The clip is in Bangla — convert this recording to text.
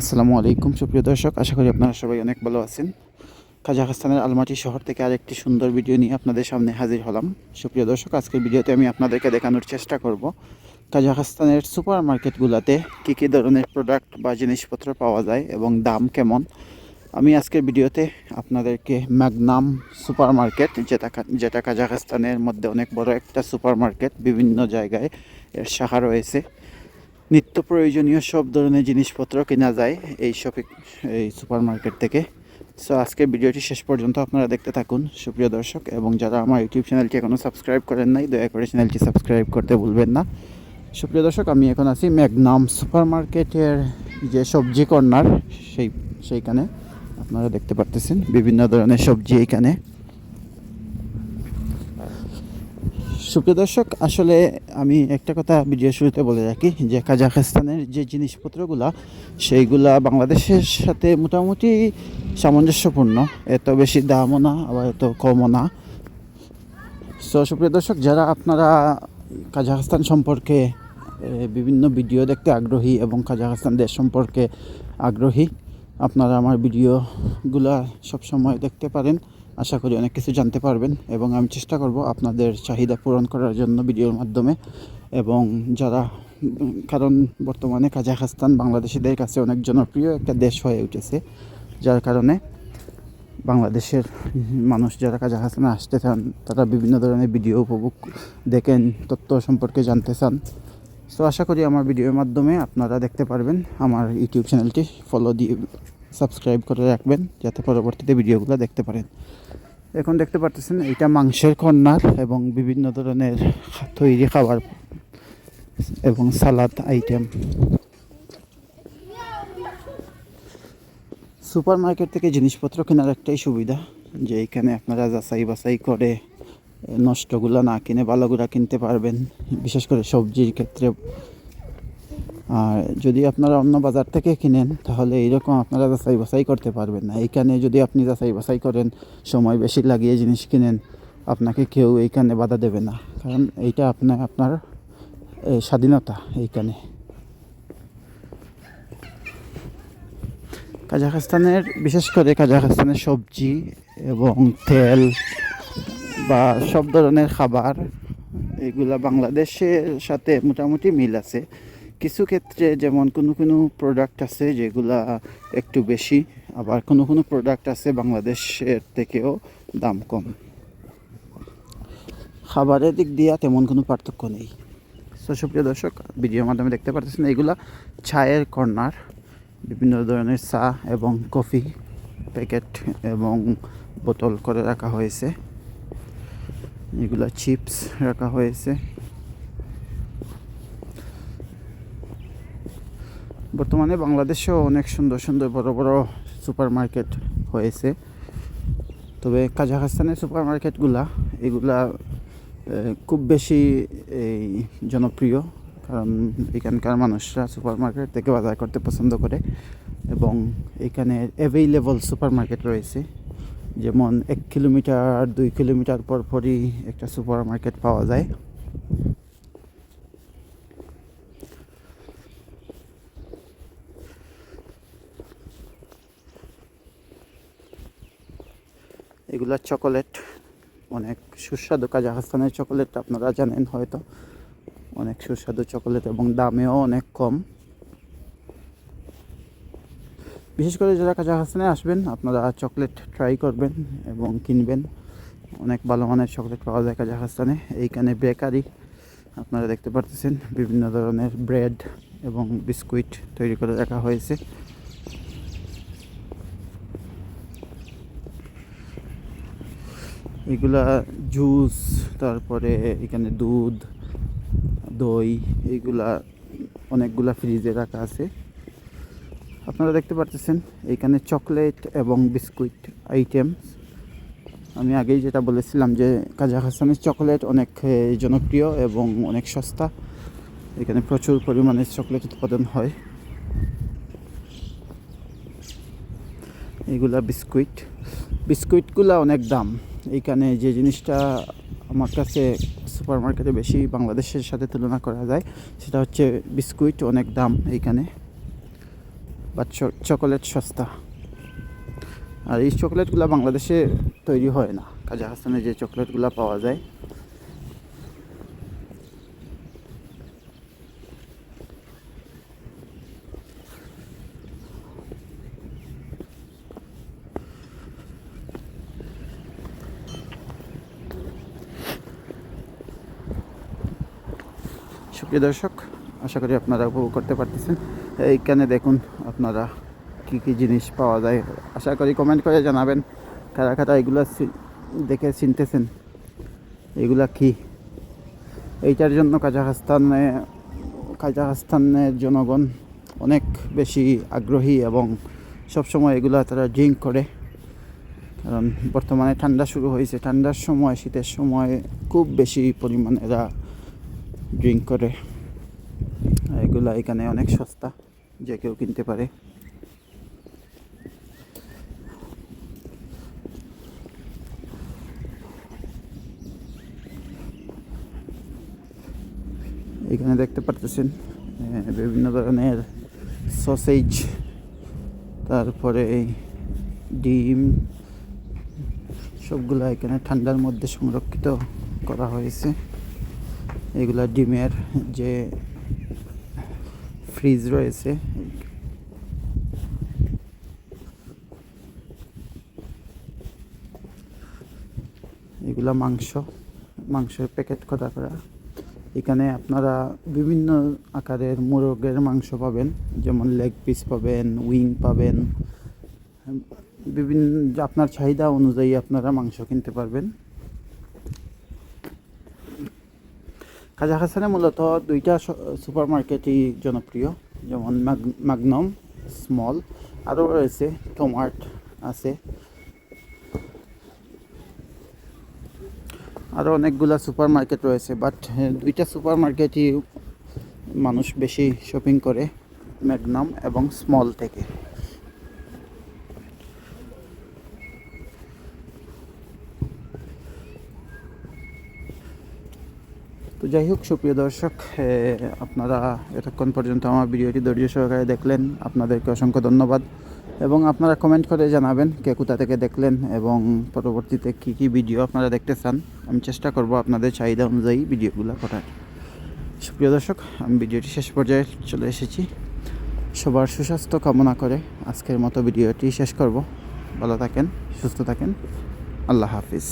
আসসালামু আলাইকুম, সুপ্রিয় দর্শক। আশা করি আপনারা সবাই অনেক ভালো আছেন। কাজাখস্তানের আলমাটি শহর থেকে আরেকটি সুন্দর ভিডিও নিয়ে আপনাদের সামনে হাজির হলাম। সুপ্রিয় দর্শক, আজকের ভিডিওতে আমি আপনাদেরকে দেখানোর চেষ্টা করব। কাজাখস্তানের সুপার মার্কেটগুলোতে কী কী ধরনের প্রোডাক্ট বা জিনিসপত্র পাওয়া যায় এবং দাম কেমন? আমি আজকের ভিডিওতে আপনাদেরকে ম্যাগনাম সুপার মার্কেট যেটা যেটা কাজাখস্তানের মধ্যে অনেক বড় একটা সুপার মার্কেট বিভিন্ন জায়গায় এর শাখা রয়েছে। নিত্য প্রয়োজনীয় সব ধরনের জিনিসপত্র কেনা যায় এই শপিং, এই সুপার মার্কেট থেকে। সো আজকের ভিডিওটি শেষ পর্যন্ত আপনারা দেখতে থাকুন, সুপ্রিয় দর্শক, এবং যারা আমার ইউটিউব চ্যানেলটি এখনও সাবস্ক্রাইব করেন নাই, দয়া করে চ্যানেলটি সাবস্ক্রাইব করতে ভুলবেন না। সুপ্রিয় দর্শক, আমি এখন আছি ম্যাগনাম সুপার মার্কেটের যে সবজি কর্নার, সেই, সেইখানে। আপনারা দেখতে পারতেছেন বিভিন্ন ধরনের সবজি এইখানে। সুপ্রিয় দর্শক, আসলে আমি একটা কথা ভিডিও শুরুতে বলে রাখি যে কাজাখস্তানের যে জিনিসপত্রগুলা, সেইগুলা বাংলাদেশের সাথে মোটামুটি সামঞ্জস্যপূর্ণ। এত বেশি দামও না, আবার এত কমও না। সো সুপ্রিয় দর্শক, যারা আপনারা কাজাখস্তান সম্পর্কে বিভিন্ন ভিডিও দেখতে আগ্রহী এবং কাজাখস্তান দেশ সম্পর্কে আগ্রহী, আপনারা আমার ভিডিওগুলা সবসময় দেখতে পারেন। আশা করি অনেক কিছু জানতে পারবেন এবং আমি চেষ্টা করব আপনাদের চাহিদা পূরণ করার জন্য ভিডিওর মাধ্যমে এবং যারা, কারণ বর্তমানে কাজাখস্তান বাংলাদেশিদের কাছে অনেক জনপ্রিয় একটা দেশ হয়ে উঠেছে, যার কারণে বাংলাদেশের মানুষ যারা কাজাখস্তানে আসতে চান, তারা বিভিন্ন ধরনের ভিডিও উপভোগ দেখেন, তথ্য সম্পর্কে জানতে চান। সো আশা করি আমার ভিডিওর মাধ্যমে আপনারা দেখতে পারবেন, আমার ইউটিউব চ্যানেলটি ফলো দিয়ে সাবস্ক্রাইব করে রাখবেন, যাতে পরবর্তীতে ভিডিওগুলো দেখতে পারেন। এখন দেখতে পারতেছেন এটা মাংসের কর্নার এবং বিভিন্ন ধরনের তৈরি খাবার এবং সালাদ আইটেম। সুপার মার্কেট থেকে জিনিসপত্র কেনার একটাই সুবিধা, যে এখানে আপনারা যাচাই বাছাই করে, নষ্টগুলো না কিনে ভালোগুলো কিনতে পারবেন, বিশেষ করে সবজির ক্ষেত্রে আর যদি আপনারা অন্য বাজার থেকে কিনেন, তাহলে এইরকম আপনারা যাচাই বাছাই করতে পারবেন না। এইখানে যদি আপনি যাচাই বাছাই করেন, সময় বেশি লাগিয়ে জিনিস কিনেন, আপনাকে কেউ এইখানে বাধা দেবে না। কারণ এইটা আপনার আপনার স্বাধীনতা এইখানে। কাজাখস্তানের, বিশেষ করে কাজাখস্তানের সবজি এবং তেল বা সব ধরনের খাবার, এগুলা বাংলাদেশের সাথে মোটামুটি মিল আছে। কিছু ক্ষেত্রে যেমন কোনো কোনো প্রোডাক্ট আছে যেগুলা একটু বেশি, আবার কোনো কোনো প্রোডাক্ট আছে বাংলাদেশের থেকেও দাম কম। খাবারের দিক দিয়ে তেমন কোনো পার্থক্য নেই। তো সুপ্রিয় দর্শক ভিডিওর মাধ্যমে দেখতে পারতেছেন এগুলা চায়ের কর্নার, বিভিন্ন ধরনের চা এবং কফি প্যাকেট এবং বোতল করে রাখা হয়েছে। এগুলা চিপস রাখা হয়েছে। বর্তমানে বাংলাদেশেও অনেক সুন্দর সুন্দর বড় বড় সুপার মার্কেট হয়েছে। তবে কাজাখস্তানের সুপার মার্কেটগুলা এগুলা খুব বেশি এই জনপ্রিয়। কারণ এখানকার মানুষরা সুপার মার্কেট থেকে বাজার করতে পছন্দ করে এবং এখানে অ্যাভেইলেবল সুপার মার্কেট রয়েছে। যেমন এক কিলোমিটার, দুই কিলোমিটার পর পরই একটা সুপার মার্কেট পাওয়া যায়। এগুলা চকোলেট অনেক সুস্বাদু কাজাখস্তানের চকোলেট আপনারা জানেন হয়তো। অনেক সুস্বাদু চকোলেট এবং দামেও অনেক কম। বিশেষ করে যারা কাজাখস্তানে আসবেন, আপনারা চকলেট ট্রাই করবেন এবং কিনবেন। অনেক ভালো মানের চকলেট পাওয়া যায় কাজাখস্তানে এইখানে বেকারি, আপনারা দেখতে পারতেছেন, বিভিন্ন ধরনের ব্রেড এবং বিস্কুট তৈরি করে রাখা হয়েছে। এগুলা জুস তারপরে এখানে দুধ, দই এইগুলা অনেকগুলা ফ্রিজে রাখা আছে। আপনারা দেখতে পারতেছেন, এখানে চকলেট এবং বিস্কুট আইটেমস আমি আগেই যেটা বলেছিলাম যে কাজাখস্তানের চকলেট অনেক জনপ্রিয় এবং অনেক সস্তা। এখানে প্রচুর পরিমাণে চকলেট উৎপাদন হয়। এগুলা বিস্কুট বিস্কুটগুলা অনেক দাম। এইখানে যে জিনিসটা আমার কাছে সুপার মার্কেটে বেশি বাংলাদেশের সাথে তুলনা করা যায়, সেটা হচ্ছে বিস্কুট, অনেক দাম এইখানে। বা চকোলেট সস্তা। আর এই চকলেটগুলো বাংলাদেশে তৈরি হয় না। কাজাখস্তানে যে চকলেটগুলো পাওয়া যায় সুপ্রিয় দর্শক, আশা করি আপনারা উপভোগ করতে পারতেছেন। এইখানে দেখুন আপনারা কি কি জিনিস পাওয়া যায়। আশা করি কমেন্ট করে জানাবেন, কারা কারা এগুলো দেখে চিনতেছেন, এগুলা কি? এইটার জন্য কাজাখস্তানে, কাজাখস্তানের জনগণ অনেক বেশি আগ্রহী এবং সবসময় এগুলো তারা ড্রিঙ্ক করে। কারণ বর্তমানে ঠান্ডা শুরু হয়েছে। ঠান্ডার সময়, শীতের সময় খুব বেশি পরিমাণে এরা ড্রিঙ্ক করে। এগুলা এখানে অনেক সস্তা, যে কেউ কিনতে পারে। এখানে দেখতে পারতেছেন বিভিন্ন ধরনের সসেজ তারপরে ডিম, সবগুলা এখানে ঠান্ডার মধ্যে সংরক্ষিত করা হয়েছে। এগুলা ডিমের যে ফ্রিজ রয়েছে। এগুলা মাংস, মাংসের প্যাকেট করা করা। এখানে আপনারা বিভিন্ন আকারের মোরগের মাংস পাবেন, যেমন লেগ পিস পাবেন উইং পাবেন। বিভিন্ন, আপনার চাহিদা অনুযায়ী আপনারা মাংস কিনতে পারবেন। কাজাখাস্তানে মূলত দুইটা সুপার মার্কেটই জনপ্রিয়, যেমন ম্যাগনম, স্মল, আরও রয়েছে, টমার্ট আছে। আরও অনেকগুলা সুপার মার্কেট রয়েছে, বাট দুইটা সুপার মার্কেটই মানুষ বেশি শপিং করে, ম্যাগনাম এবং স্মল থেকে। তো যাই হোক, সুপ্রিয় দর্শক আপনারা এতক্ষণ পর্যন্ত আমার ভিডিওটি ধৈর্য সহকারে দেখলেন। আপনাদেরকে অসংখ্য ধন্যবাদ। এবং আপনারা কমেন্ট করে জানাবেন কে কোথা থেকে দেখলেন এবং পরবর্তীতে কী কী ভিডিও আপনারা দেখতে চান। আমি চেষ্টা করব আপনাদের চাহিদা অনুযায়ী ভিডিওগুলো করার। সুপ্রিয় দর্শক, আমি ভিডিওটি শেষ পর্যায়ে চলে এসেছি। সবার সুস্বাস্থ্য কামনা করে আজকের মতো ভিডিওটি শেষ করব। ভালো থাকেন, সুস্থ থাকেন। আল্লাহ হাফিজ।